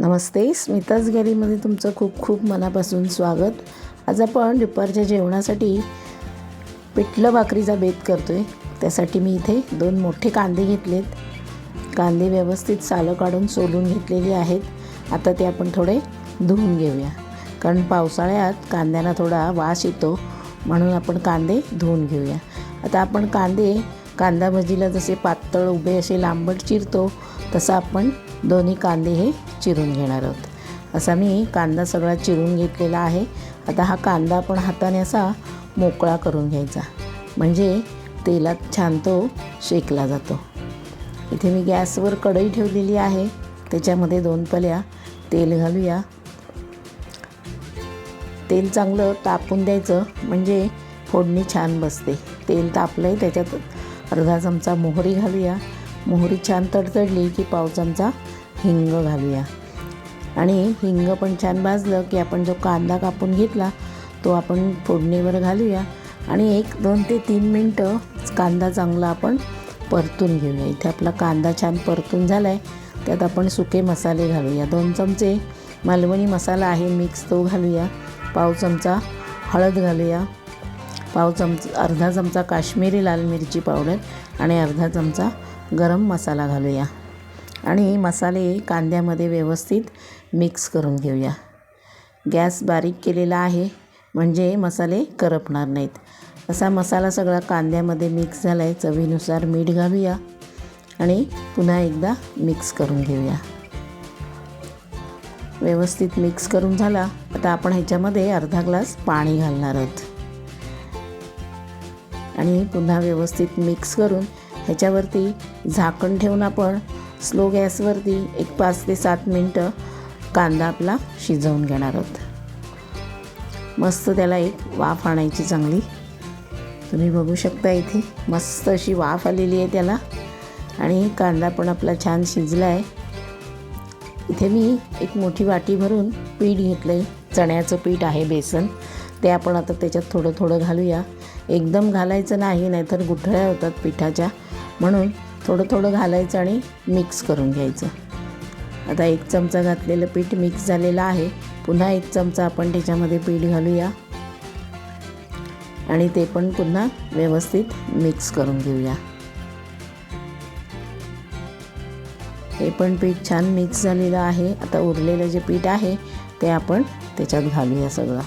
नमस्ते स्मिताज गॅलीमध्ये तुमचं खूप खूप मनापासून स्वागत. आज आपण दुपारच्या जेवणासाठी पिठलं भाकरीचा बेत करतो आहे त्यासाठी मी इथे दोन मोठे कांदे घेतलेत. कांदे व्यवस्थित सालं काढून सोलून घेतलेले आहेत. आता ते आपण थोडे धुवून घेऊया. कारण पावसाळ्यात कांद्यांना थोडा वास येतो म्हणून आपण कांदे धुवून घेऊया. आता आपण कांदे कांदा भजीला जसे पातळ उभे असे लांबट चिरतो तसं आपण दोन्ही कांदे हे चिरून घेणार आहोत. असा मी कांदा सगळा चिरून घेतलेला आहे. आता हा कांदा आपण हाताने असा मोकळा करून घ्यायचा. म्हणजे तेलात छान तो शेकला जातो. इथे मी गॅसवर कढई ठेवलेली आहे. त्याच्यामध्ये दोन पल्या तेल घालूया. तेल चांगलं तापून द्यायचं. म्हणजे फोडणी छान बसते. तेल तापलं आहे त्याच्यात अर्धा चमचा मोहरी घालूया. मोहरी छान तडतडली की पाव चमचा हिंग घालूया. आणि हिंग पण छान भाजलं की आपण जो कांदा कापून घेतला तो आपण फोडणीवर घालूया. आणि एक दोन ते तीन मिनटं कांदा चांगला आपण परतून घेऊया. इथे आपला कांदा छान परतून झाला आहे त्यात आपण सुके मसाले घालूया. दोन चमचे मालवणी मसाला आहे मिक्स तो घालूया. पाव चमचा हळद घालूया. पाव चमचा अर्धा चमचा काश्मीरी लाल मिरची पावडर आणि अर्धा चमचा गरम मसाला घालूया. आणि मसाले कांद्यामध्ये व्यवस्थित मिक्स करून घेऊया. गॅस बारीक केलेला आहे म्हणजे मसाले करपणार नाहीत. असा मसाला सगळा कांद्यामध्ये मिक्स झाला आहे चवीनुसार मीठ घालूया आणि पुन्हा एकदा मिक्स करून घेऊया. व्यवस्थित मिक्स करून झाला आता आपण ह्याच्यामध्ये अर्धा ग्लास पाणी घालणार आहोत. आणि पुन्हा व्यवस्थित मिक्स करून ह्याच्यावरती झाकण ठेवून आपण स्लो गॅसवरती एक पाच ते सात मिनटं कांदा आपला शिजवून घेणार आहोत. मस्त त्याला एक वाफ आणायची चांगली. तुम्ही बघू शकता इथे मस्त अशी वाफ आलेली आहे त्याला. आणि कांदा पण आपला छान शिजला आहे इथे मी एक मोठी वाटी भरून पीठ घेतलं आहे चण्याचं पीठ आहे बेसन. ते आपण आता त्याच्यात थोडं थोडं घालूया. एकदम घालायचं नाही नाहीतर गुठळ्या होतात पिठाच्या. म्हणून थोडं थोडं घालायचं आणि मिक्स करून घ्यायचं. आता एक चमचा घातलेलं पीठ मिक्स झालेलं आहे. पुन्हा एक चमचा आपण त्याच्यामध्ये पीठ घालूया. आणि ते पण पुन्हा व्यवस्थित मिक्स करून घेऊया. हे पण पीठ छान मिक्स झालेलं आहे. आता उरलेलं जे पीठ आहे ते आपण त्याच्यात घालूया सगळं.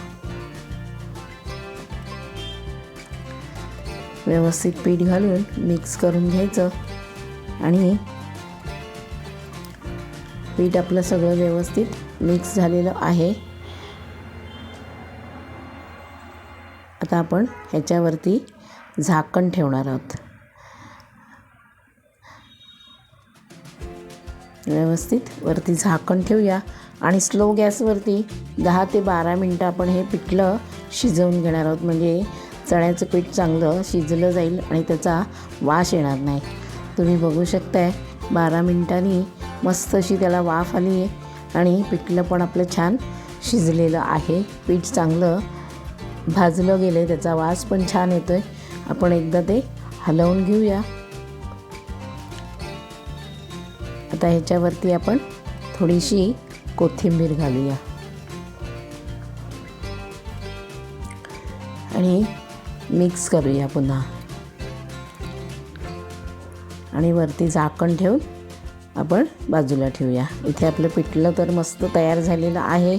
व्यवस्थित पीठ घालून मिक्स करून घ्यायचं. आणि पीठ आपलं सगळं व्यवस्थित मिक्स झालेलं आहे. आता आपण ह्याच्यावरती झाकण ठेवणार आहोत. व्यवस्थित वरती झाकण ठेवूया. आणि स्लो गॅसवरती दहा ते बारा मिनटं आपण हे पिठलं शिजवून घेणार आहोत. म्हणजे चण्याचं पीठ चांगलं शिजलं जाईल आणि त्याचा वास येणार नाही. तुम्ही बघू शकताय बारा मिनटांनी मस्त अशी त्याला वाफ आली आहे आणि पिठलं पण आपलं छान शिजलेलं आहे. पीठ चांगलं भाजलं गेलं आहे त्याचा वास पण छान येतो आहे आपण एकदा ते हलवून घेऊया. आता ह्याच्यावरती आपण थोडीशी कोथिंबीर घालूया. आणि मिक्स करूया पुन्हा. आणि वरती झाकण ठेवून आपण बाजूला ठेवूया. इथे आपलं पिठलं तर मस्त तयार झालेलं आहे.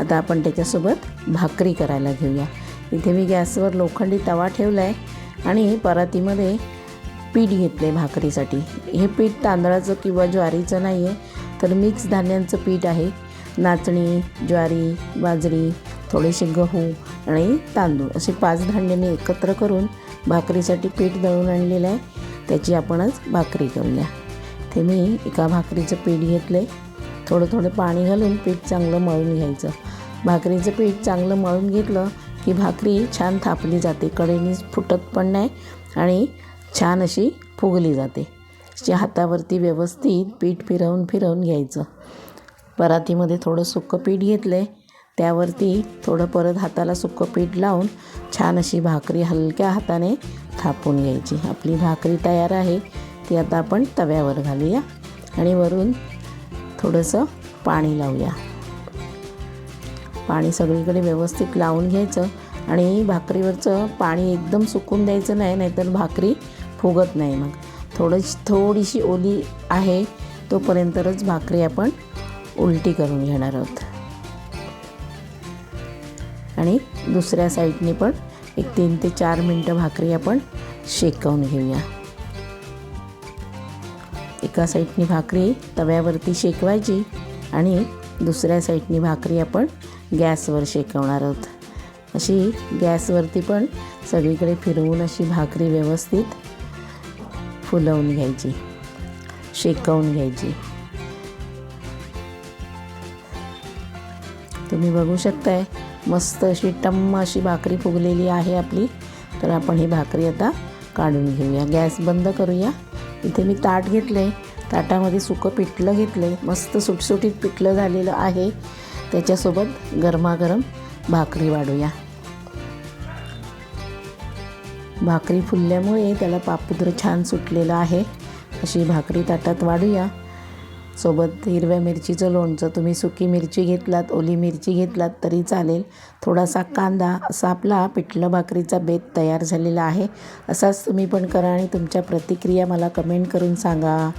आता आपण त्याच्यासोबत भाकरी करायला घेऊया. इथे मी गॅसवर लोखंडी तवा ठेवला आहे आणि परातीमध्ये पीठ घेतलं आहे भाकरीसाठी. हे पीठ तांदळाचं किंवा ज्वारीचं नाही आहे तर मिक्स धान्यांचं पीठ आहे. नाचणी ज्वारी बाजरी थोडेसे गहू आणि तांदूळ असे पाच धान्य मी एकत्र करून भाकरीसाठी पीठ दळून आणलेलं आहे. त्याची आपण आज भाकरी करूया. ते मी एका भाकरीचं पीठ घेतलं आहे थोडं थोडं पाणी घालून पीठ चांगलं मळून घ्यायचं. भाकरीचं पीठ चांगलं मळून घेतलं की भाकरी छान थापली जाते. कडेनी फुटत पण नाही आणि छान अशी फुगली जाते. अशी हातावरती व्यवस्थित पीठ फिरवून फिरवून घ्यायचं. परातीमध्ये थोडं सुकं पीठ घेतलं आहे त्यावरती थोडं परत हाताला सुकं पीठ लावून छान अशी भाकरी हलक्या हाताने थापून घ्यायची. आपली भाकरी तयार आहे ती आता आपण तव्यावर घालूया आणि वरून थोडंसं पाणी लावूया. पाणी सगळीकडे व्यवस्थित लावून घ्यायचं आणि भाकरीवरचं पाणी एकदम सुकून द्यायचं नाही नाहीतर भाकरी फुगत नाही मग. थोडीशी थोडीशी ओली आहे तोपर्यंतच भाकरी आपण उलटी करून घेणार आहोत. आणि दुसऱ्या साईडने पण एक तीन ते चार मिनटं भाकरी आपण शेकवून घेऊया. एका साईडनी भाकरी तव्यावरती शेकवायची आणि दुसऱ्या साईडनी भाकरी आपण गॅसवर शेकवणार आहोत. अशी गॅसवरती पण सगळीकडे फिरवून अशी भाकरी व्यवस्थित फुलवून घ्यायची शेकवून घ्यायची. तुम्ही बघू शकताय मस्त अशी टम्म अशी भाकरी फुगलेली आहे आपली. तर आपण ही भाकरी आता काढून घेऊया. गॅस बंद करूया. इथे मी ताट घेतलं आहे ताटामध्ये सुकं पिठलं घेतलं आहे मस्त सुटसुटीत पिठलं झालेलं आहे. त्याच्यासोबत गरमागरम भाकरी वाढूया. भाकरी फुलल्यामुळे त्याला पापुद्र छान सुटलेलं आहे. अशी भाकरी ताटात वाढूया. सोबत हिरव्या मिरचीचं लोणचं. तुम्ही सुकी मिरची घेतलात ओली मिरची घेतलात तरी चालेल. थोडासा कांदा असा आपला पिठलं भाकरीचा बेत तयार झालेला आहे. असाच तुम्ही पण करा आणि तुमच्या प्रतिक्रिया मला कमेंट करून सांगा.